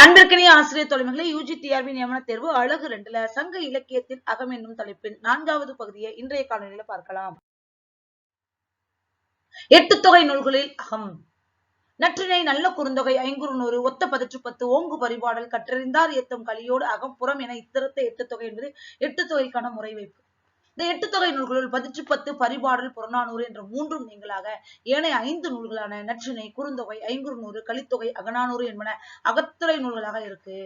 அன்பிற்கினிய ஆசிரியர் தொலைமைகளை UG TRP நியமன தேர்வு அழகு ரெண்டுல சங்க இலக்கியத்தில் அகம் என்னும் தலைப்பின் நான்காவது பகுதியை இன்றைய காணொலியில பார்க்கலாம். எட்டு தொகை நூல்களில் அகம். நற்றினை நல்ல குறுந்தொகை ஐங்குறுநூறு ஒத்த பதிற்று பத்து ஓங்கு பரிபாடல் கற்றறிந்தார் ஏத்தம் கலியோடு அகம் புறம் என இத்திரத்த எட்டு தொகை என்பது எட்டு தொகைக்கான முறை வைப்பு. இந்த எட்டு தொகை நூல்களுள் பதிற்று பத்து பரிபாடல் புறநானூறு என்ற மூன்றும் நீங்களாக ஏனைய ஐந்து நூல்களான நற்றினை குறுந்தொகை ஐங்குறுநூறு கலித்தொகை அகநானூறு என்பன அகத்துறை நூல்களாக இருக்கு.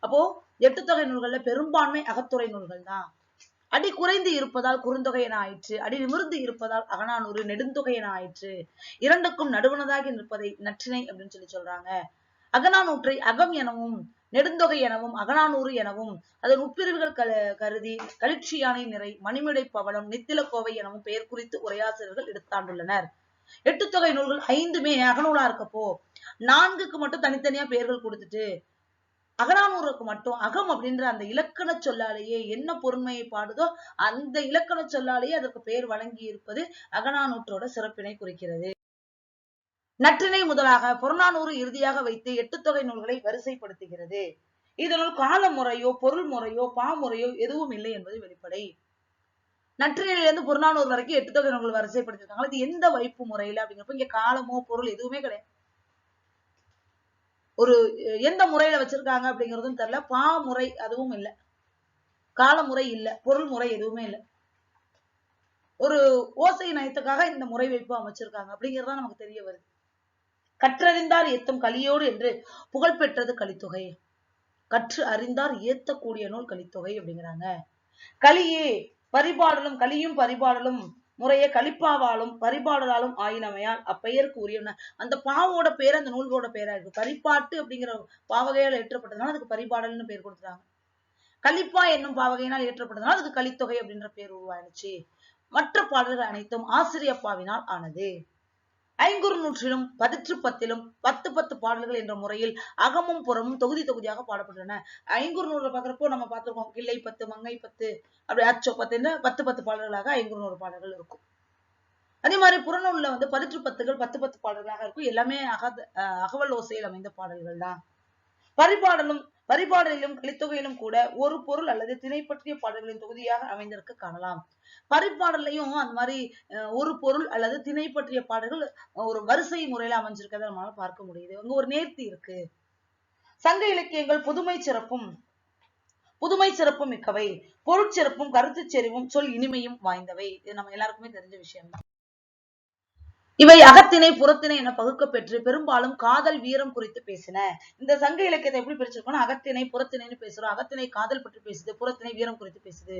அப்போ எட்டு தொகை நூல்கள்ல பெரும்பான்மை அகத்துறை நூல்கள் தான். அடி குறைந்து இருப்பதால் குறுந்தொகை என ஆயிற்று அடி நிமிர்ந்து இருப்பதால் அகநானூறு நெடுந்தொகை என ஆயிற்று. இரண்டுக்கும் நடுவனதாகி நிற்பதை நற்றினை அப்படின்னு சொல்லி சொல்றாங்க. அகநானூற்றை அகம் எனவும் நெடுந்தொகை எனவும் அகநானூறு எனவும் அதன் உட்பிரிவுகள் கல கருதி களிற்றியானை நிறை மணிமிடை பவளம் நித்திலக்கோவை எனவும் பெயர் குறித்து உரையாசிரியர்கள் எடுத்தாண்டுள்ளனர். எட்டு தொகை நூல்கள் ஐந்துமே அகநூலா இருக்கப்போ நான்குக்கு மட்டும் தனித்தனியா பெயர்கள் கொடுத்துட்டு அகநானூறுக்கு மட்டும் அகம் அப்படின்ற அந்த இலக்கண சொல்லாலேயே என்ன பொறுமையை பாடுதோ அந்த இலக்கண சொல்லாலேயே அதற்கு பெயர் வழங்கி இருப்பது அகநானூற்றோட சிறப்பினை குறிக்கிறது. நற்றினை முதலாக புறநானூறு இறுதியாக வைத்து எட்டு தொகை நூல்களை வரிசைப்படுத்துகிறது. இதனுள் கால முறையோ பொருள் முறையோ பாமுறையோ எதுவும் இல்லை என்பது வெளிப்படை. நற்றினையிலிருந்து புறநானூறு வரைக்கும் எட்டு தொகை நூல்கள் வரிசைப்படுத்திருக்காங்க இது எந்த வைப்பு முறையில அப்படிங்கிறப்ப இங்க காலமோ பொருள் எதுவுமே கிடையாது. ஒரு எந்த முறையில வச்சிருக்காங்க அப்படிங்கறதும் தெரியல. பா முறை அதுவும் இல்லை. காலமுறை இல்ல. பொருள் முறை எதுவுமே இல்லை. ஒரு ஓசை நயத்துக்காக இந்த முறை வைப்பு அமைச்சிருக்காங்க அப்படிங்கறதா நமக்கு தெரிய வருது. கற்றறிந்தார் ஏத்தும் கலியோடு என்று புகழ் பெற்றது கலித்தொகை. கற்று அறிந்தார் ஏத்தக்கூடிய நூல் கலித்தொகை அப்படிங்கிறாங்க. கலியே பரிபாடலும் கலியும் பரிபாடலும் முறையே கலிப்பாவாலும் பரிபாடலாலும் ஆயினமையால் அப்பெயருக்கு உரியன அந்த பாவோட பேர் அந்த நூல்களோட பேரா இருக்கு. பரிபாட்டு அப்படிங்கிற பாவகையால் ஏற்றப்பட்டதுனால அதுக்கு பரிபாடல்னு பேர் கொடுத்துறாங்க கலிப்பா என்னும் பாவகையினால் ஏற்றப்பட்டதுனால அதுக்கு கலித்தொகை அப்படின்ற பேர் உருவாயிடுச்சு. மற்ற பாடல்கள் அனைத்தும் ஆசிரியப்பாவினால் ஆனது. ஐங்குறு நூற்றிலும் பதிற்று பத்திலும் பத்து பத்து பாடல்கள் என்ற முறையில் அகமும் புறமும் தொகுதி தொகுதியாக பாடப்பட்டுள்ளன. ஐங்குறு நூறு பாக்குறப்போ நம்ம பார்த்திருக்கோம் கிள்ளை பத்து மங்கை பத்து அப்படி அச்சோ பத்துன்னு பத்து பத்து பாடல்களாக ஐங்குறு நூறு பாடல்கள் இருக்கும். அதே மாதிரி புறநூல்ல வந்து பதிற்று பத்துகள் பத்து பத்து பாடல்களாக இருக்கும். எல்லாமே அக அகவல் ஓசையில் அமைந்த பாடல்கள் தான். பரிபாடலும் பரிபாடலிலும் கிளித்தொகையிலும் கூட ஒரு பொருள் அல்லது திணை பற்றிய பாடல்களின் தொகுதியாக அமைந்திருக்க காணலாம். பரிபாடலையும் அந்த மாதிரி ஒரு பொருள் அல்லது திணை பற்றிய பாடல்கள் ஒரு வரிசை முறையில அமைஞ்சிருக்கிறத நம்மளால பார்க்க முடியுது. அங்க ஒரு நேர்த்தி இருக்கு. சங்க இலக்கியங்கள் புதுமை சிறப்பும் புதுமை சிறப்பும் மிக்கவை. பொருட்சிறப்பும் கருத்துச் செறிவும் சொல் இனிமையும் வாய்ந்தவை. இது நம்ம எல்லாருக்குமே தெரிஞ்ச விஷயம் தான் இவை அகத்தினை புறத்திணை என பகுக்க பெற்று பெரும்பாலும் காதல் வீரம் குறித்து பேசின. இந்த சங்க இலக்கியத்தை எப்படி பிரிச்சிருக்கோம்னா அகத்தினை புறத்தினைன்னு பேசுறோம். அகத்தினை காதல் பற்றி பேசுது புறத்தினை வீரம் குறித்து பேசுது.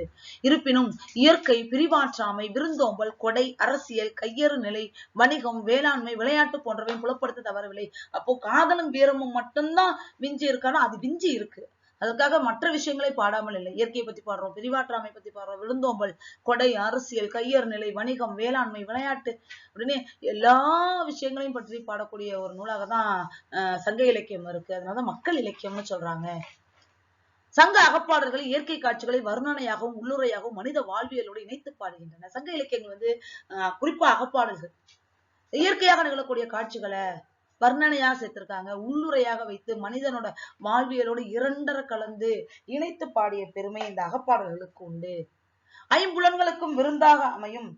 இருப்பினும் இயற்கை பிரிவாற்றாமை விருந்தோம்பல் கொடை அரசியல் கையறு நிலை வணிகம் வேளாண்மை விளையாட்டு போன்றவை புலப்படுத்த தவறவில்லை அப்போ காதலும் வீரமும் மட்டும்தான் விஞ்சி இருக்கானா? அது விஞ்சி இருக்கு. அதற்காக மற்ற விஷயங்களை பாடாமல் இல்லை. இயற்கையை பத்தி பாடுறோம் பிரிவாற்றாமை பத்தி பாடுறோம் விழுந்தோம்பல் கொடை அரசியல் கையர் நிலை வணிகம் வேளாண்மை விளையாட்டு அப்படின்னு எல்லா விஷயங்களையும் பற்றி பாடக்கூடிய ஒரு நூலாக தான் சங்க இலக்கியம் இருக்கு. அதனாலதான் மக்கள் இலக்கியம்னு சொல்றாங்க. சங்க அகப்பாடல்கள் இயற்கை காட்சிகளை வர்ணனையாகவும் உள்ளுரையாகவும் மனித வாழ்வியலோடு இணைத்து பாடுகின்றன. சங்க இலக்கியங்கள் வந்து குறிப்பா அகப்பாடல்கள். இயற்கையாக நிகழக்கூடிய காட்சிகளை வர்ணனையாக சேர்த்திருக்காங்க. உள்ளுரையாக வைத்து மனிதனோட வாழ்வியலோடு இரண்டர கலந்து இணைத்து பாடிய பெருமை இந்த அகப்பாடல்களுக்கு உண்டு. ஐம்புலன்களுக்கும் விருந்தாக அமையும்.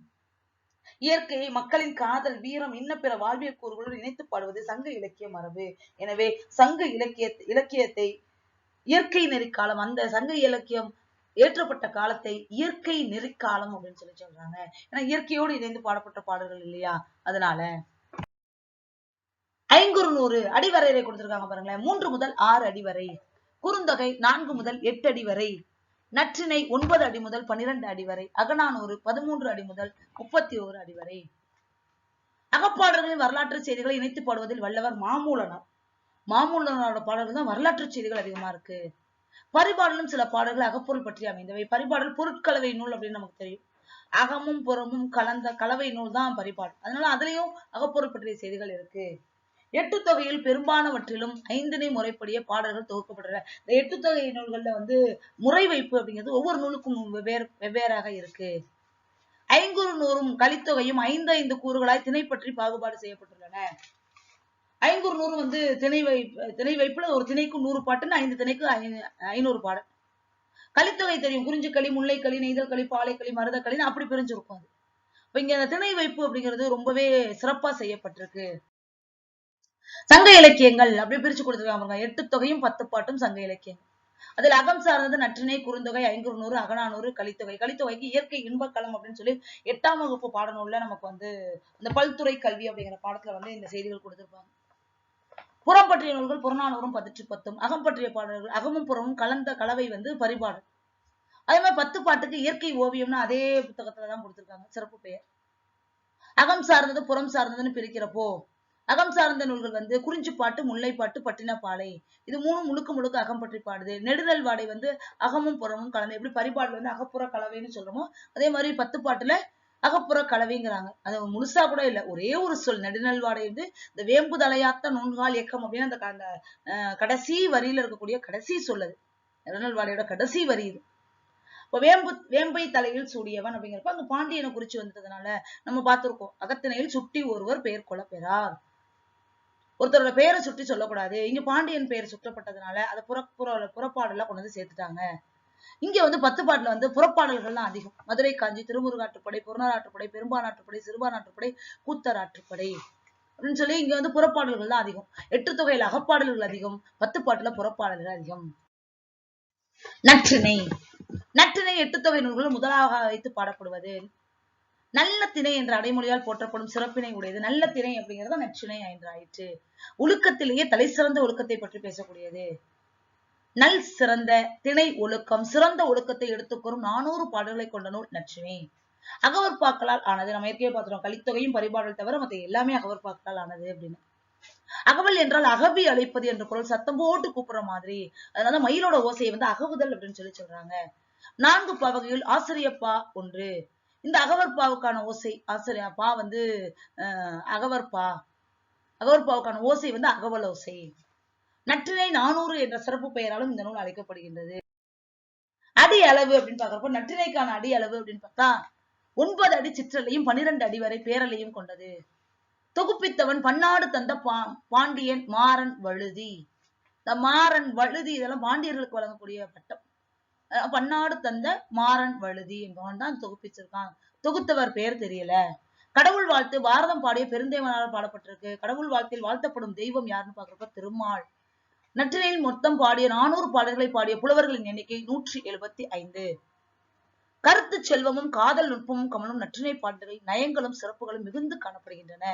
இயற்கையை மக்களின் காதல் வீரம் இன்ன பிற வாழ்வியல் கூறுகளுடன் இணைத்து பாடுவது சங்க இலக்கிய மரபு. எனவே சங்க இலக்கிய இலக்கியத்தை இயற்கை நெறிக்காலம் அந்த சங்க இலக்கியம் ஏற்றப்பட்ட காலத்தை இயற்கை நெறிக்காலம் அப்படின்னு சொல்லி சொல்றாங்க. ஏன்னா இயற்கையோடு இணைந்து பாடப்பட்ட பாடல்கள் இல்லையா? அதனால ஐங்குறு நூறு அடிவரையறை கொடுத்திருக்காங்க பாருங்களேன். மூன்று முதல் ஆறு அடி வரை. குறுந்தொகை நான்கு முதல் எட்டு அடி வரை. நற்றினை ஒன்பது அடி முதல் பன்னிரண்டு அடி வரை. அகநானூறு பதிமூன்று அடி முதல் முப்பத்தி ஓரு அடி வரை. அகப்பாடல்களின் வரலாற்று செய்திகளை இணைத்து பாடுவதில் வல்லவர் மாமூலனார். மாமூலனரோட பாடல்கள் தான் வரலாற்று செய்திகள் அதிகமா இருக்கு. பரிபாடலும் சில பாடல்கள் அகப்பொருள் பற்றி அமைந்தவை. பரிபாடல் பொருட்கலவை நூல் அப்படின்னு நமக்கு தெரியும். அகமும் புறமும் கலந்த கலவை நூல் தான் பரிபாடல். அதனால அதுலயும் அகப்பொருள் பற்றிய செய்திகள் இருக்கு. எட்டு தொகையில் பெரும்பானவற்றிலும் ஐந்தினை முறைப்படிய பாடல்கள் தொகுக்கப்பட்டுள்ளன இந்த எட்டு தொகை நூல்கள்ல வந்து முறை வைப்பு அப்படிங்கிறது ஒவ்வொரு நூலுக்கும் வெவ்வேறு வெவ்வேறாக இருக்கு. ஐங்குறு நூறும் கலித்தொகையும் ஐந்து ஐந்து கூறுகளாய் திணை பற்றி பாகுபாடு செய்யப்பட்டுள்ளன. ஐங்குறு நூறு வந்து திணை வைப்பு திணை வைப்புல ஒரு திணைக்கு நூறு பாட்டுன்னு ஐந்து திணைக்கு ஐநூறு பாடல். கலித்தொகை தெரியும். குறிஞ்சிக்களி முல்லைக்களி நெய்தல்களி பாலைக்களி மருதக்களின்னு அப்படி பிரிஞ்சிருக்கும் அது. இப்ப இங்க அந்த திணை வைப்பு அப்படிங்கிறது ரொம்பவே சிறப்பா செய்யப்பட்டிருக்கு. சங்க இலக்கியங்கள் அப்படி பிரிச்சு கொடுத்துருக்காங்க பாருங்க. எட்டு தொகையும் பத்து பாட்டும் சங்க இலக்கியங்கள். அதுல அகம் சார்ந்தது நற்றினை குறுந்தொகை ஐங்குறுநூறு அகநானூறு கலித்தொகை. கலித்தொகைக்கு இயற்கை இன்பக்களம் அப்படின்னு சொல்லி எட்டாம் வகுப்பு பாடநூல்ல நமக்கு வந்து இந்த பல்துறை கல்வி அப்படிங்கிற பாடத்துல வந்து இந்த செய்திகள் கொடுத்திருப்பாங்க. புறம் பற்றிய நூல்கள் புறநானூறும் பதிற்று பத்தும். அகம் பற்றிய பாடல்கள் அகமும் புறமும் கலந்த கலவை வந்து பரிபாடல். அதே மாதிரி பத்து பாட்டுக்கு இயற்கை ஓவியம்னு அதே புத்தகத்துலதான் கொடுத்திருக்காங்க. சிறப்பு பெயர். அகம் சார்ந்தது புறம் சார்ந்ததுன்னு பிரிக்கிறப்போ அகம் சார்ந்த நூல்கள் வந்து குறிஞ்சிப்பாட்டு முல்லைப்பாட்டு பட்டினப்பாலை இது மூணு முழுக்க முழுக்க அகம் பற்றி பாடுது. நெடுதல் வாடை வந்து அகமும் புறமும் கலந்து எப்படி பரிபாடல் வந்து அகப்புற கலவைன்னு சொல்றோமோ அதே மாதிரி பத்து பாட்டுல அகப்புற கலவைங்கிறாங்க. அது முழுசா கூட இல்ல. ஒரே ஒரு சொல் நெடுநல் வாடை வந்து இந்த வேம்பு தலையாத்த நுண்கால் இயக்கம் அப்படின்னு அந்த அந்த கடைசி வரியில இருக்கக்கூடிய கடைசி சொல்லது நெடுநல் வாடையோட கடைசி வரி இது. இப்ப வேம்பு வேம்பை தலையில் சூடியவன் அப்படிங்கிறப்ப அங்க பாண்டியனை குறிச்சு வந்ததுனால நம்ம பார்த்திருக்கோம். அகத்தினையில் சுட்டி ஒருவர் பெயர் கொள்ள பெறார் ஒருத்தரோட பெயரை சுட்டி சொல்லக்கூடாது. இங்க பாண்டியன் பெயர் சுற்றப்பட்டதுனால அதை புற புற புறப்பாடெல்லாம் கொண்டு வந்து சேர்த்துட்டாங்க. இங்க வந்து பத்து பாட்டுல வந்து புறப்பாடல்கள்லாம் அதிகம். மதுரை காஞ்சி திருமுருகாற்றுப்படை புறநாராற்றுப்படை பெரும்பானாற்றுப்படை சிறுபானாற்றுப்படை கூத்தராற்றுப்படை அப்படின்னு சொல்லி இங்க வந்து புறப்பாடல்கள் தான் அதிகம். எட்டு தொகையில் அகப்பாடல்கள் அதிகம். பத்து பாட்டுல புறப்பாடல்கள் அதிகம். நற்றினை. நற்றினை எட்டு தொகை நூல்கள் முதலாக வைத்து பாடப்படுவது நல்ல திணை என்ற அடைமொழியால் போற்றப்படும் சிறப்பினை உடையது. நல்ல திணை அப்படிங்கிறது நச்சினை நற்றிணை என்று ஆயிற்று ஒழுக்கத்திலேயே தலை சிறந்த ஒழுக்கத்தை பற்றி பேசக்கூடியது. நல் சிறந்த திணை ஒழுக்கம் சிறந்த ஒழுக்கத்தை எடுத்துக்கூறும் நானூறு பாடல்களை கொண்ட நூல் நற்றிணை அகவற்பாக்களால் ஆனது நம்ம ஏற்கனவே பார்த்துட்டோம் கலித்தொகையும் பரிபாடல் தவிர மத்த எல்லாமே அகவற்பாக்களால் ஆனது அப்படின்னு. அகவல் என்றால் அகவி அழைப்பது என்ற பொருள் சத்தம் போட்டு கூப்பிடுற மாதிரி. அதனால மயிலோட ஓசையை வந்து அகவுதல் அப்படின்னு சொல்லி சொல்றாங்க. நான்கு பாவகையில் ஆசிரியப்பா ஒன்று. இந்த அகவற்பாவுக்கான ஓசை ஆசிரிய பா வந்து அஹ், அகவற்பா அகவற்பாவுக்கான ஓசை வந்து அகவல் ஓசை. நற்றினை நானூறு என்ற சிறப்பு பெயராலும் இந்த நூல் அழைக்கப்படுகின்றது. அடி அளவு அப்படின்னு பாக்குறப்போ நற்றினைக்கான அடி அளவு அப்படின்னு பார்த்தா ஒன்பது அடி சிற்றலையும் பனிரெண்டு அடி வரை பேரலையும் கொண்டது. தொகுப்பித்தவன் பன்னாடு தந்த பா பாண்டியன் மாறன் வழுதி. இந்த மாறன் வழுதி இதெல்லாம் பாண்டியர்களுக்கு வழங்கக்கூடிய பட்டம். பன்னாடு தந்த மாறன் வழுதி என்பவன் தான் தொகுப்பிச்சிருக்கான். தொகுத்தவர் பெயர் தெரியல. கடவுள் வாழ்த்து பாரதம் பாடிய பெருந்தேவனால் பாடப்பட்டிருக்கு. கடவுள் வாழ்த்தில் வாழ்த்தப்படும் தெய்வம் யாருன்னு பாக்குறப்ப திருமால். நற்றினையில் மொத்தம் பாடிய நானூறு பாடல்களை பாடிய புலவர்களின் எண்ணிக்கை நூற்றி எழுபத்தி ஐந்து. கருத்து செல்வமும் காதல் நுட்பமும் கமலும் நற்றினை பாடல்கள் நயங்களும் சிறப்புகளும் மிகுந்து காணப்படுகின்றன.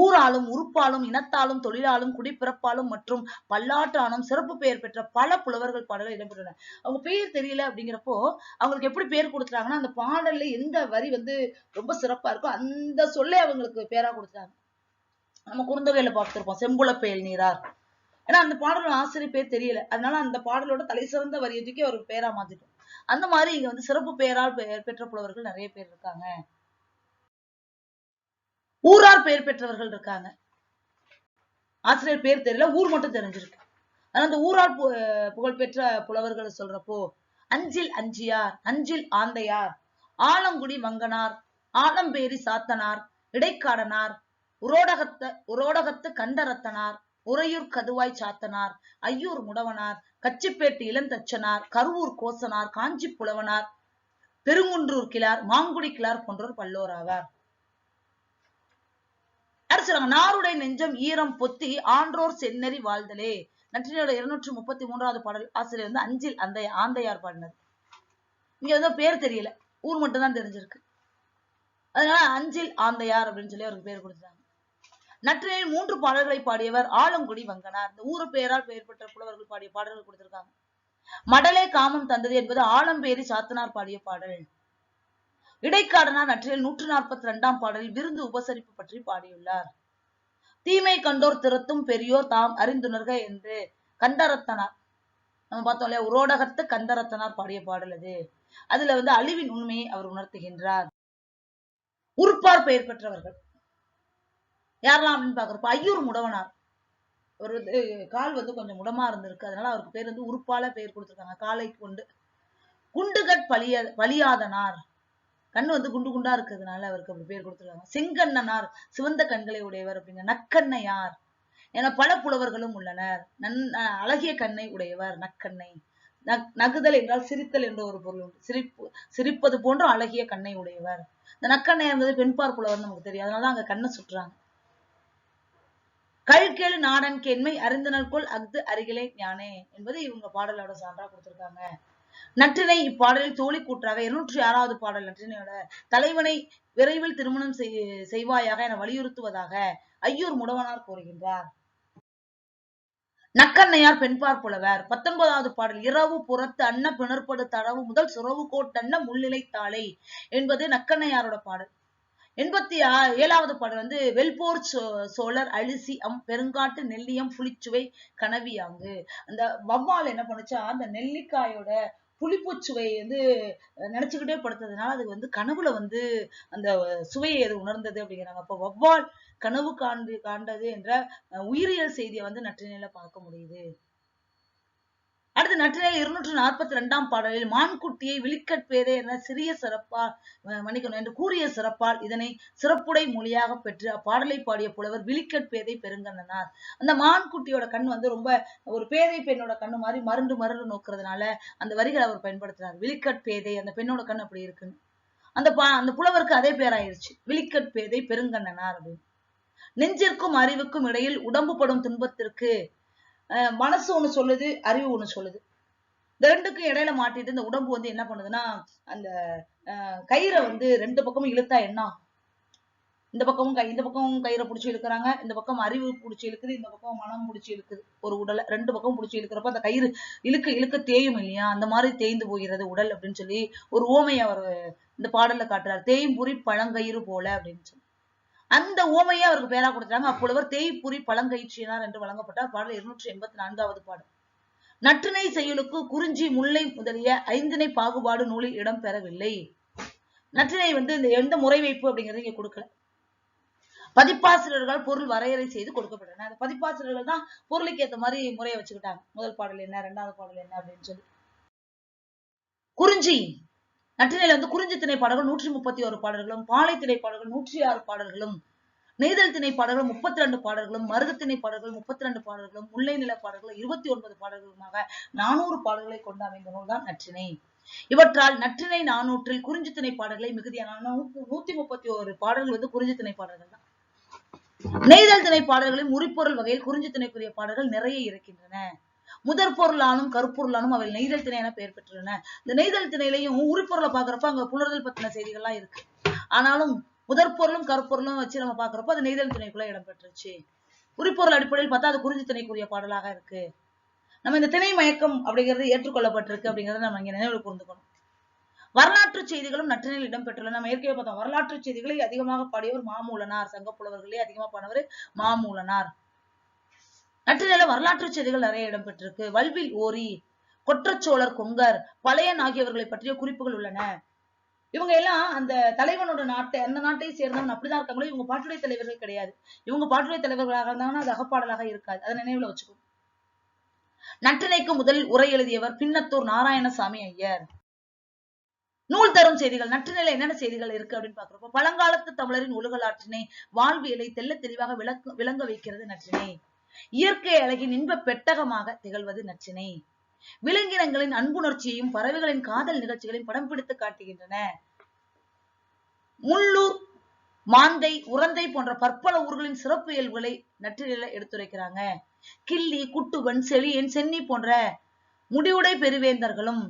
ஊராலும் உறுப்பாலும் இனத்தாலும் தொழிலாலும் குடிப்பிறப்பாலும் மற்றும் பல்லாட்டானும் சிறப்பு பெயர் பெற்ற பல புலவர்கள் பாடல்கள் இடம்பெற்றன. அவங்க பேர் தெரியல அப்படிங்கிறப்போ அவங்களுக்கு எப்படி பேர் கொடுத்துட்டாங்கன்னா அந்த பாடல்ல எந்த வரி வந்து ரொம்ப சிறப்பா இருக்கோ அந்த சொல்லே அவங்களுக்கு பேரா கொடுத்தாங்க நம்ம குறுந்தொகையில பார்த்திருப்போம் செம்புல பெயல் நீரார். ஏன்னா அந்த பாடலோட ஆசிரியர் பேர் தெரியல. அதனால அந்த பாடலோட தலை சிறந்த வரியை தூக்கி அவருக்கு பேரா மாத்திட்டோம். அந்த மாதிரி இங்க வந்து சிறப்பு பெயரால் பெயர் பெற்ற புலவர்கள் நிறைய பேர் இருக்காங்க. ஊரார் பெயர் பெற்றவர்கள் இருக்காங்க. ஆசிரியர் பேர் தெரியல ஊர் மட்டும் தெரிஞ்சிருக்கு ஆனா அந்த ஊரார் பு- புகழ்பெற்ற புலவர்கள் சொல்றப்போ அஞ்சில் அஞ்சியார் அஞ்சில் ஆந்தையார் ஆலங்குடி மங்கனார் ஆலம்பேரி சாத்தனார் இடைக்காடனார் உரோடகத்த உரோடகத்து கண்டரத்தனார் உறையூர் கதுவாய் சாத்தனார் ஐயூர் முடவனார் கச்சிப்பேட்டு இளந்தச்சனார் கருவூர் கோசனார் காஞ்சி புலவனார் பெருங்குன்றூர் கிளார் மாங்குடி கிளார் போன்றோர் பல்லோர் ஆவார் அடுத்து சொல்றாங்க நெஞ்சம் ஈரம் பொத்தி ஆன்றோர் செந்நெறி வாழ்தலே. நற்றினோட இருநூற்றி முப்பத்தி மூன்றாவது பாடல் ஆசிரியர் வந்து அஞ்சில் அந்த ஆந்தையார் பாடினது இங்க வந்து பேர் தெரியல. ஊர் மட்டும் தான் தெரிஞ்சிருக்கு. அதனால அஞ்சில் ஆந்தையார் அப்படின்னு சொல்லி அவருக்கு பேர் கொடுத்தாங்க நற்றினில் மூன்று பாடல்களை பாடியவர் ஆலங்குடி வங்கனார். இந்த ஊரு பெயரால் பெயர் பெற்ற புலவர்கள் பாடிய பாடல்கள் கொடுத்திருக்காங்க. மடலே காமம் தந்தது என்பது ஆலம்பேரி சாத்தனார் பாடிய பாடல். இடைக்காடனார் நற்றில் நூற்று நாற்பத்தி இரண்டாம் பாடலில் விருந்து உபசரிப்பு பற்றி பாடியுள்ளார். தீமை கண்டோர் திருத்தும் பெரியோர் தாம் அறிந்துணர்க என்று கண்டரத்தனார் நம்ம பார்த்தோம் இல்லையா? உரோடகத்து கந்தரத்தனார் பாடிய பாடல் அது. அதுல வந்து அழிவின் உண்மையை அவர் உணர்த்துகின்றார். உறுப்பார் பெயர் பெற்றவர்கள். யாரெல்லாம் அப்படின்னு பாக்குறப்ப ஐயூர் முடவனார். ஒரு இது கால் வந்து கொஞ்சம் முடமா இருந்திருக்கு. அதனால அவருக்கு பேர் வந்து உறுப்பால பெயர் கொடுத்திருக்காங்க. காலை கொண்டு குண்டுகட் பலிய பலியாதனார். கண் வந்து குண்டு குண்டா இருக்கிறதுனால அவருக்கு அப்படி பேர் கொடுத்துருக்காங்க. செங்கண்ணனார் சிவந்த கண்களை உடையவர் அப்படிங்க. நக்கண்ணையார் என பல புலவர்களும் உள்ளனர். நன் அழகிய கண்ணை உடையவர் நக்கண்ணை. நகுதல் என்றால் சிரித்தல் என்ற ஒரு பொருள் உண்டு. சிரிப்பு சிரிப்பது போன்ற அழகிய கண்ணை உடையவர். இந்த நக்கண்ணை என்பது பெண்பார் புலவர் நமக்கு தெரியும். அதனாலதான் அங்க கண்ணை சுட்டுறாங்க கழ்கேளு நாடன் கேண்மை அறிந்தனர் கொள் அஃது அருகிலே ஞானே என்பது இவங்க பாடலோட சான்றா கொடுத்திருக்காங்க. நற்றினை இப்பாடலில் தோழி கூற்றாக இருநூற்றி ஆறாவது பாடல் நற்றினையோட தலைவனை விரைவில் திருமணம் செய்வாயாக என வலியுறுத்துவதாக ஐயூர் முடவனார் கூறுகின்றார். நக்கண்ணையார் பெண்பார் புலவர். பத்தொன்பதாவது பாடல் இரவு புறத்து அன்ன பிணர்படு தடவு முதல் சுரவு கோட்டன்ன முள்ளிலை தாளை என்பது நக்கண்ணையாரோட பாடல். எண்பத்தி ஏழாவது பாடல் வந்து வெல்போர் சோழர் அழிசி அம் பெருங்காட்டு நெல்லியம் புளிச்சுவை கனவியாங்கு. அந்த வவ்வால் என்ன பண்ணுச்சா அந்த நெல்லிக்காயோட புளிப்புச் சுவையை வந்து நினைச்சுக்கிட்டே படுத்ததுனால அது வந்து கனவுல வந்து அந்த சுவையை அது உணர்ந்தது அப்படிங்கிறாங்க. அப்போ வவ்வால் கனவு காண்டு காண்டது என்ற அஹ், உயிரியல் செய்தியை வந்து நற்றினையில பார்க்க முடியுது. அடுத்து நற்றினையில் இருநூற்று நாற்பத்தி ரெண்டாம் பாடலில் மான்குட்டியை விழிக்கட்பேதே என சிறிய சிறப்பால் மன்னிக்கணும் என்று கூறிய சிறப்பால் இதனை சிறப்புடை மொழியாக பெற்று அப்பாடலை பாடிய புலவர் விழிக்கட்பேதை பெருங்கண்ணனார். அந்த மான்குட்டியோட கண் வந்து ரொம்ப ஒரு பேதை பெண்ணோட கண்ணு மாதிரி மருண்டு மருண்டு நோக்குறதுனால அந்த வரிகளை அவர் பயன்படுத்துறார். விழிக்கட் பேதை அந்த பெண்ணோட கண் அப்படி இருக்குன்னு. அந்த பா அந்த புலவருக்கு அதே பேராயிருச்சு. விழிக்கட் பேதை பெருங்கண்ணனார் அப்படின்னு. நெஞ்சிற்கும் அறிவுக்கும் இடையில் உடம்பு படும் துன்பத்திற்கு மனசு ஒண்ணு சொல்லுது அறிவு ஒண்ணு சொல்லுது. இந்த ரெண்டுக்கும் இடையில மாட்டிட்டு இந்த உடம்பு வந்து என்ன பண்ணுதுன்னா அந்த கயிறை வந்து ரெண்டு பக்கமும் இழுத்தா என்ன இந்த பக்கமும் கை இந்த பக்கமும் கயிறை பிடிச்சி இழுக்கிறாங்க இந்த பக்கம் அறிவு பிடிச்சி இழுக்குது இந்த பக்கம் மனம் பிடிச்சி இழுக்குது. ஒரு உடலை ரெண்டு பக்கம் பிடிச்சி இழுக்கிறப்ப அந்த கயிறு இழுக்க இழுக்க தேயும் இல்லையா? அந்த மாதிரி தேய்ந்து போகிறது உடல் அப்படின்னு சொல்லி ஒரு ஓமையை அவர் இந்த பாடல்ல காட்டுறார். தேய்புரி பழங்கயிறு போல அப்படின்னு சொல்லி. அந்த ஓமையை அவருக்கு பேரா கொடுத்தாங்க அப்பொழுவர் தேய்புரி பழங்கயிற்றியனார் என்று வழங்கப்பட்டார். பாடல் இருநூற்றி எண்பத்தி நான்காவது பாடல். நற்றினை செயலுக்கு குறிஞ்சி முல்லை முதலிய ஐந்திணை பாகுபாடு நூலில் இடம் பெறவில்லை. நற்றினை வந்து இந்த எந்த முறை வைப்பு அப்படிங்கறது இங்க கொடுக்கல. பதிப்பாசிரியர்கள் பொருள் வரையறை செய்து கொடுக்கப்பட்டன. அந்த பதிப்பாசிரியர்கள் தான் பொருளுக்கு ஏத்த மாதிரி முறையை வச்சுக்கிட்டாங்க. முதல் பாடல் என்ன? இரண்டாவது பாடல் என்ன அப்படின்னு சொல்லி. குறிஞ்சி நற்றினையில வந்து குறிஞ்சி திணை பாடல்கள் நூற்றி முப்பத்தி ஒரு பாடல்களும் பாலை திணை பாடல்கள் நூற்றி ஆறு பாடல்களும் நெய்தல் திணை பாடல்கள் முப்பத்தி ரெண்டு பாடல்களும் மருது திணை பாடல்கள் முப்பத்தி ரெண்டு பாடல்களும் முல்லை நில பாடல்கள் இருபத்தி ஒன்பது பாடல்களுமாக நானூறு பாடல்களை கொண்டு அமைந்த நூல் தான் நற்றினை. இவற்றால் நற்றினை நானூற்றில் குறிஞ்சி திணை பாடல்களை மிகுதியான நூத்தி முப்பத்தி ஒரு பாடல்கள் வந்து குறிஞ்சி திணை பாடல்கள் தான். நெய்தல் திணை பாடல்களின் உரிப்பொருள் வகையில் குறிஞ்சி திணைக்குரிய பாடல்கள் நிறைய இருக்கின்றன. முதற் பொருளானும் கருப்பொருளானும் அவை நெய்தல் திணை என பெயர் பெற்றுள்ளன. இந்த நெய்தல் திணையிலையும் உரிப்பொருளை பாக்குறப்ப அங்க புணர்தல் பத்தின செய்திகள்லாம் இருக்கு. ஆனாலும் முதற் பொருளும் கருப்பொருளும் வச்சு நம்ம பாக்குறப்ப அது நெய்தல் திணைக்குள்ள இடம் பெற்றுச்சு. உரிப்பொருள் அடிப்படையில் பார்த்தா அது குறிஞ்சி திணைக்குரிய பாடலாக இருக்கு. நம்ம இந்த திணை மயக்கம் அப்படிங்கிறது ஏற்றுக்கொள்ளப்பட்டிருக்கு அப்படிங்கறத நம்ம இங்க நினைவு கூர்ந்துக்கணும் வரலாற்று செய்திகளும் நற்றினில் இடம்பெற்றுள்ளன நம்ம ஏற்கனவே பார்த்தோம் வரலாற்று செய்திகளை அதிகமாக பாடியவர் மாமூலனார் சங்க புலவர்களே அதிகமா பாடினவர் மாமூலனார். நற்றினையில வரலாற்று செய்திகள் நிறைய இடம்பெற்றிருக்கு. வல்வில் ஓரி கொற்றச்சோழர் கொங்கர் பழையன் ஆகியவர்களை பற்றிய குறிப்புகள் உள்ளன. இவங்க எல்லாம் அந்த தலைவனோட நாட்டை அந்த நாட்டை சேர்ந்தவன் அப்படிதான் இருக்காங்களோ இவங்க பாட்டுடைய தலைவர்கள் கிடையாது. இவங்க பாட்டுடைய தலைவர்களாக இருந்தாங்கன்னா அது அகப்பாடலாக இருக்காது. அதை நினைவுல வச்சுக்கோ. நற்றினைக்கு முதலில் உரை எழுதியவர் பின்னத்தூர் நாராயணசாமி ஐயர். நூல் தரும் செய்திகள் நற்றினையில என்னென்ன செய்திகள் இருக்கு அப்படின்னு பாக்குறப்ப பழங்காலத்து தமிழரின் உலகளாற்றினை வாழ்வியலை தெள்ள தெளிவாக விளக்க விளங்க வைக்கிறது நற்றினை இயற்கை அழகின் இன்ப பெட்டகமாக திகழ்வது நச்சினை. விலங்கினங்களின் அன்புணர்ச்சியையும் பறவைகளின் காதல் நிகழ்ச்சிகளையும் படம் பிடித்து காட்டுகின்றன. முள்ளூர் மாந்தை உரந்தை போன்ற பற்பல ஊர்களின் சிறப்பு இயல்புகளை நற்றில எடுத்துரைக்கிறாங்க. கிள்ளி குட்டுவன் செழியன் சென்னி போன்ற முடிவுடை பெருவேந்தர்களும்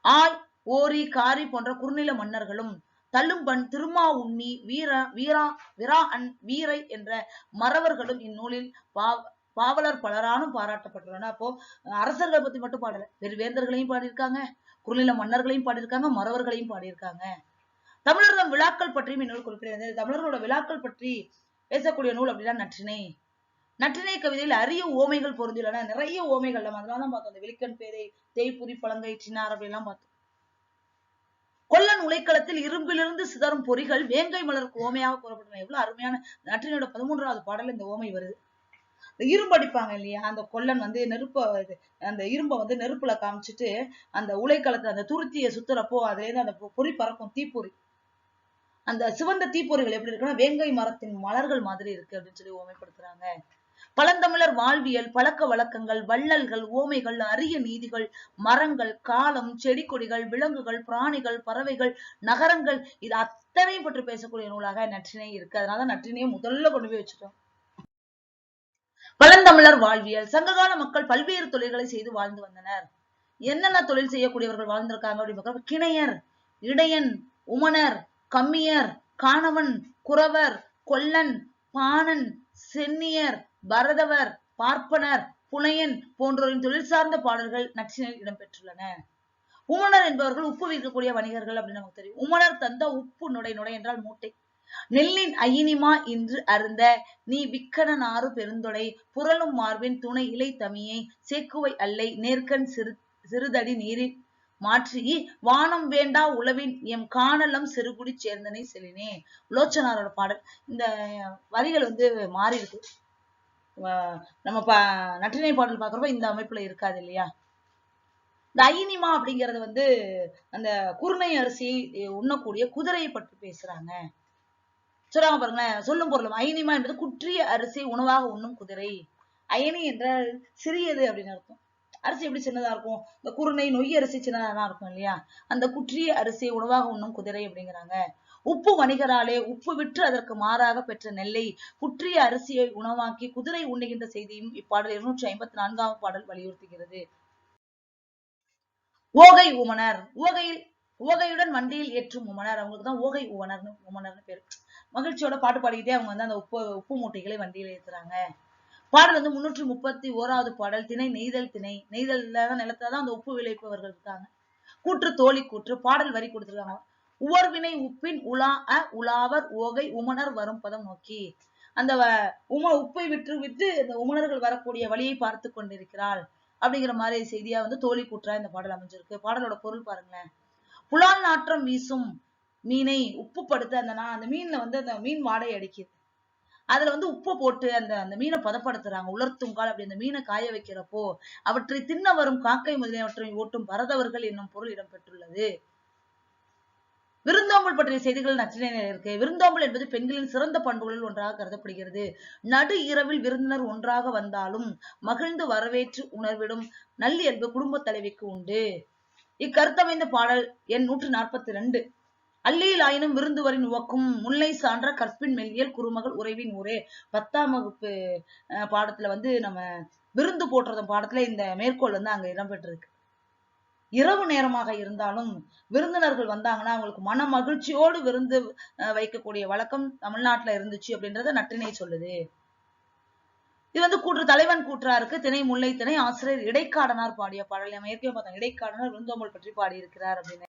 ஆய் ஓரி காரி போன்ற குறுநில மன்னர்களும் தள்ளும்பன் திருமா உண்ணி வீரா வீரா அன் வீரை என்ற மறவர்களும் இந்நூலில் பா- பாவலர் பலரானும் பாராட்டப்பட்டுள்ளனர். அப்போ அரசர்களை பத்தி மட்டும் பாடல. பெரு வேந்தர்களையும் பாடியிருக்காங்க. குறுநில மன்னர்களையும் பாடியிருக்காங்க. மறவர்களையும் பாடியிருக்காங்க. தமிழர்கள் விழாக்கள் பற்றியும் இந்நூல் குறிப்பிடுகிறது. தமிழர்களோட விழாக்கள் பற்றி பேசக்கூடிய நூல் அப்படின்னா நற்றினை. நற்றினை கவிதையில் அரிய ஓமைகள் பொருந்தியுள்ளன. நிறைய ஓமைகள் நம்ம அதெல்லாம் தான் பார்த்தோம். அந்த விழிக்கண் பேரை தேய்புரி பழங்கை சின்னார் அப்படிலாம் பார்த்தோம். கொல்லன் உலைக்களத்தில் இரும்பிலிருந்து சிதறும் பொறிகள் வேங்கை மலருக்கு ஓமையாக கூறப்பட்டன. எவ்வளவு அருமையான நற்றினோட பதிமூன்றாவது பாடல் இந்த ஓமை வருது. இந்த இரும்பு அடிப்பாங்க இல்லையா? அந்த கொல்லன் வந்து நெருப்ப இது, அந்த இரும்பை வந்து நெருப்புல காமிச்சிட்டு அந்த உலைக்களத்துல அந்த துருத்தியை சுத்துறப்போ அதுல இருந்து அந்த பொறி பறக்கும் தீப்பொறி. அந்த சிவந்த தீப்பொறிகள் எப்படி இருக்குன்னா வேங்கை மரத்தின் மலர்கள் மாதிரி இருக்கு அப்படின்னு சொல்லி ஓமைப்படுத்துறாங்க. பழந்தமிழர் வாழ்வியல் பழக்க வழக்கங்கள் வள்ளல்கள் ஓமைகள் அரிய நீதிகள் மரங்கள் காலம் செடி கொடிகள் விலங்குகள் பிராணிகள் பறவைகள் நகரங்கள் இது அத்தனை பற்றி பேசக்கூடிய நூலாக நற்றினை இருக்கு. அதனால நற்றினையை முதல்ல கொண்டு போய் வச்சுட்டோம். பழந்தமிழர் வாழ்வியல் சங்ககால மக்கள் பல்வேறு தொழில்களை செய்து வாழ்ந்து வந்தனர். என்னென்ன தொழில் செய்யக்கூடியவர்கள் வாழ்ந்திருக்காங்க அப்படின்னு கிணையர் இடையன் உமனர் கம்மியர் காணவன் குறவர் கொல்லன் பாணன் சென்னியர் பரதவர் பார்ப்பனர் புனையன் போன்றோரின் தொழில் சார்ந்த பாடல்கள் நச்சினில் இடம்பெற்றுள்ளன. உமனர் என்பவர்கள் உப்பு விற்கக்கூடிய வணிகர்கள் அப்படின்னு நமக்கு தெரியும். உமனர் தந்த உப்பு நுடை நுடை என்றால் மூட்டை. நெல்லின் ஐயினிமா இன்று அருந்த நீ விக்கணனாறு பெருந்தொடை புரளும் மார்பின் துணை இலை தமியை சேக்குவை அல்லை நேர்கண் சிறு சிறுதடி நீரில் மாற்றி வானம் வேண்டா உளவின் எம் காணலம் சிறுகுடி சேர்ந்தனை செலினே. லோச்சனாரோட பாடல். இந்த வரிகள் வந்து மாறி இருக்கு நம்ம பா நற்றினை பாடல் பார்க்குறப்ப இந்த அமைப்புல இருக்காது இல்லையா? இந்த ஐனிமா அப்படிங்கிறது வந்து அந்த குருணை அரிசி உண்ணக்கூடிய குதிரையை பற்றி பேசுறாங்க. சொல்றாங்க பாருங்களேன் சொல்லும் பொருளும் ஐனிமா என்பது குற்றிய அரிசி உணவாக உண்ணும் குதிரை. அயனி என்றால் சிறியது அப்படின்னு அர்த்தம். அரிசி எப்படி சின்னதா இருக்கும்? இந்த குருணை நொய் அரிசி சின்னதாக தான் இருக்கும் இல்லையா? அந்த குற்றிய அரிசி உணவாக உண்ணும் குதிரை அப்படிங்கிறாங்க. உப்பு வணிகராலே உப்பு விற்று அதற்கு மாறாக பெற்ற நெல்லை குற்றிய அரிசியை உணவாக்கி குதிரை உண்ணுகின்ற செய்தியும் இப்பாடல் இருநூற்றி ஐம்பத்தி நான்காம் பாடல் வலியுறுத்துகிறது. ஓகை உமனர் ஓகையில் ஓகையுடன் வண்டியில் ஏற்றும் உமனர் அவங்களுக்கு தான் ஓகை உமனர்னு உமனர்னு பேர். மகிழ்ச்சியோட பாட்டு பாடிக்கிட்டே அவங்க வந்து அந்த உப்பு உப்பு மூட்டைகளை வண்டியில ஏத்துறாங்க. பாடல் வந்து முன்னூற்றி முப்பத்தி ஓராவது பாடல் திணை நெய்தல் திணை. நெய்தல் தான் நிலத்துல தான் அந்த உப்பு விளைப்பவர்கள் இருக்காங்க. கூற்று தோழி கூற்று பாடல் வரி கொடுத்துருக்காங்க. உவர்வினை உப்பின் உலா அ உலாவர் ஓகை உமனர் வரும் பதம் நோக்கி. அந்த உம உப்பை விற்று விற்று இந்த உமனர்கள் வரக்கூடிய வழியை பார்த்து கொண்டிருக்கிறாள். அப்படிங்கிற மாதிரி செய்தியா வந்து தோழி கூற்றா இந்த பாடல் அமைஞ்சிருக்கு. பாடலோட பொருள் பாருங்களேன். புலால் நாற்றம் வீசும் மீனை உப்பு படுத்து அந்த நான் அந்த மீன்ல வந்து அந்த மீன் வாடை அடிக்குது. அதுல வந்து உப்பு போட்டு அந்த அந்த மீனை பதப்படுத்துறாங்க. உலர்த்துங்கால் அப்படி அந்த மீனை காய வைக்கிறப்போ அவற்றை தின்ன வரும் காக்கை முதலியவற்றை ஓட்டும் பரதவர்கள் என்னும் பொருள் இடம்பெற்றுள்ளது. விருந்தோம்பல் பற்றிய செய்திகள் நச்சினை இருக்கு விருந்தோம்பல் என்பது பெண்களின் சிறந்த பண்புகளில் ஒன்றாக கருதப்படுகிறது. நடு இரவில் விருந்தினர் ஒன்றாக வந்தாலும் மகிழ்ந்து வரவேற்று உணர்விடும் நல்லியல்பு குடும்ப தலைவிக்கு உண்டு. இக்கருத்தமைந்த பாடல் எண் நூற்று நாற்பத்தி ரெண்டு அல்லியில் ஆயினும் விருந்துவரின் உவக்கும் முல்லை சான்ற கற்பின் மெல்லியல் குறுமகள் உறைவின் ஊரே. பத்தாம் வகுப்பு அஹ், பாடத்துல வந்து நம்ம விருந்து போட்டுறதும் பாடத்துல இந்த மேற்கோள் வந்து அங்க இடம்பெற்றிருக்கு இரவு நேரமாக இருந்தாலும் விருந்தினர்கள் வந்தாங்கன்னா அவங்களுக்கு மன மகிழ்ச்சியோடு விருந்து அஹ், வைக்கக்கூடிய வழக்கம் தமிழ்நாட்டுல இருந்துச்சு அப்படின்றத நற்றினை சொல்லுது. இது வந்து கூற்று தலைவன் கூற்றா இருக்கு திணை முல்லை திணை ஆசிரியர் இடைக்காடனார் பாடிய பாடல். நம்ம ஏற்கனவே பார்த்தோம் இடைக்காடனார் விருந்தோம்பல் பற்றி பாடியிருக்கிறார் அப்படின்னு.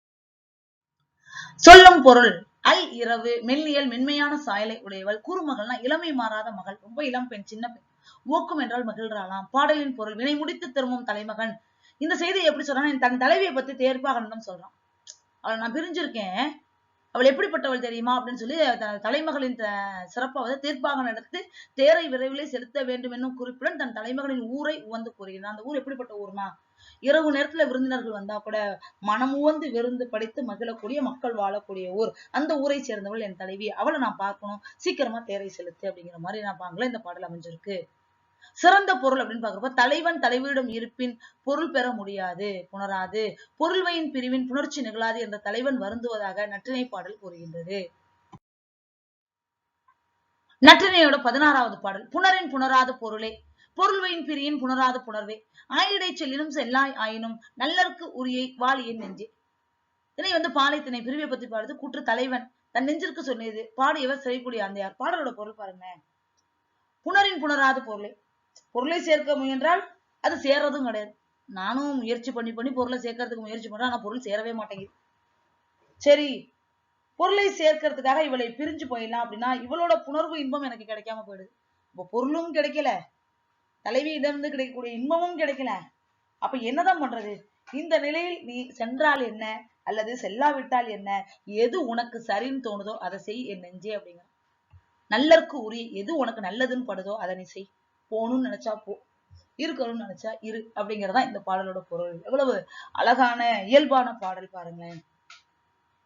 சொல்லும் பொருள் அல் இரவு மெல்லியல் மென்மையான சாயலை உடையவள் குறுமகள்னா இளமை மாறாத மகள் ரொம்ப இளம் பெண் சின்ன பெண். ஊக்கம் என்றால் மகிழ்றாளாம். பாடலின் பொருள் வினை முடித்து திரும்பும் தலைமகன் இந்த செய்தியை எப்படி சொல்றான் தன் தலைவியை பத்தி தேர்ப்பாகன்னு சொல்றான். அவளை நான் பிரிஞ்சிருக்கேன். அவள் எப்படிப்பட்டவள் தெரியுமா? அப்படின்னு சொல்லி தலைமகளின் த- சிறப்பை வந்து தீர்ப்பாக நடத்தி தேரை விரைவிலே செலுத்த வேண்டும் என்னும் குறிப்புடன் தன் தலைமகளின் ஊரை உவந்து கூறுகிறான். அந்த ஊர் எப்படிப்பட்ட ஊர்னா இரவு நேரத்துல விருந்தினர்கள் வந்தா கூட மனம் உவந்து விருந்து படித்து மகிழக்கூடிய மக்கள் வாழக்கூடிய ஊர். அந்த ஊரை சேர்ந்தவள் என் தலைவி. அவளை நான் பார்க்கணும். சீக்கிரமா தேரை செலுத்து அப்படிங்கிற மாதிரி நான் பாங்கள இந்த பாடல் அமைஞ்சிருக்கு. சிறந்த பொருள் அப்படின்னு பாக்குறப்ப தலைவன் தலைவியிடம் இருப்பின் பொருள் பெற முடியாது புணராது. பொருள்வையின் பிரிவின் புணர்ச்சி நிகழாது என்ற தலைவன் வருந்துவதாக நற்றினை பாடல் கூறுகின்றது. நற்றினையோட பதினாறாவது பாடல் புணரின் புணராத பொருளே. பொருள்வையின் பிரியின் புணராத புணர்வே. ஆயிடை செல்லினும் செல்லாய் ஆயினும் நல்லருக்கு உரியை வாலியின் நெஞ்சே. திணை வந்து பாலை திணை பிரிவை பத்தி பாடுறது கூற்று தலைவன் தன் நெஞ்சிற்கு சொன்னது பாடியவர் சிறைக்குடி அந்த யார் பாடலோட பொருள் பாருங்க புணரின் புணராத பொருளே. பொருளை சேர்க்க முயன்றால் அது சேர்றதும் கிடையாது. நானும் முயற்சி பண்ணி பண்ணி பொருளை சேர்க்கறதுக்கு முயற்சி பண்றேன் ஆனா பொருள் சேரவே மாட்டேங்குது. சரி பொருளை சேர்க்கறதுக்காக இவளை பிரிஞ்சு போயிடலாம் அப்படின்னா இவளோட புணர்வு இன்பம் எனக்கு கிடைக்காம போயிடுது. இப்போ பொருளும் கிடைக்கல தலைவியிடமிருந்து கிடைக்கக்கூடிய இன்பமும் கிடைக்கல. அப்ப என்னதான் பண்றது? இந்த நிலையில் நீ சென்றால் என்ன? அல்லது செல்லாவிட்டால் என்ன? எது உனக்கு சரின்னு தோணுதோ அதை செய் என் நெஞ்சே அப்படிங்கிற. நல்லருக்கு உரிய எது உனக்கு நல்லதுன்னு படுதோ அதை நீ செய். போகணும்னு நினைச்சா போ இருக்கணும்னு நினைச்சா இரு அப்படிங்கறதா இந்த பாடலோட பொருள். எவ்வளவு அழகான இயல்பான பாடல் பாருங்களேன்.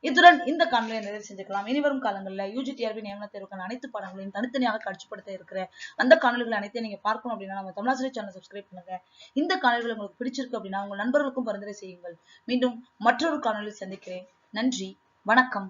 இத்துடன் இந்த காணொலியை நிறைவு செஞ்சுக்கலாம். இனிவரும் காலங்களில் யூஜிடிஆர்பி நியமன தேர்வுக்கான அனைத்து பாடங்களையும் தனித்தனியாக காட்சிப்படுத்த இருக்கிற அந்த காணொலிகள் அனைத்தையும் நீங்க பார்க்கணும் அப்படின்னா நம்ம தமிழாசிரியர் சேனல் சப்ஸ்கிரைப் பண்ணுங்க. இந்த காணொலிகள் உங்களுக்கு பிடிச்சிருக்கு அப்படின்னா உங்கள் நண்பர்களுக்கும் பரிந்துரை செய்யுங்கள். மீண்டும் மற்றொரு காணொலியில் சந்திக்கிறேன். நன்றி. வணக்கம்.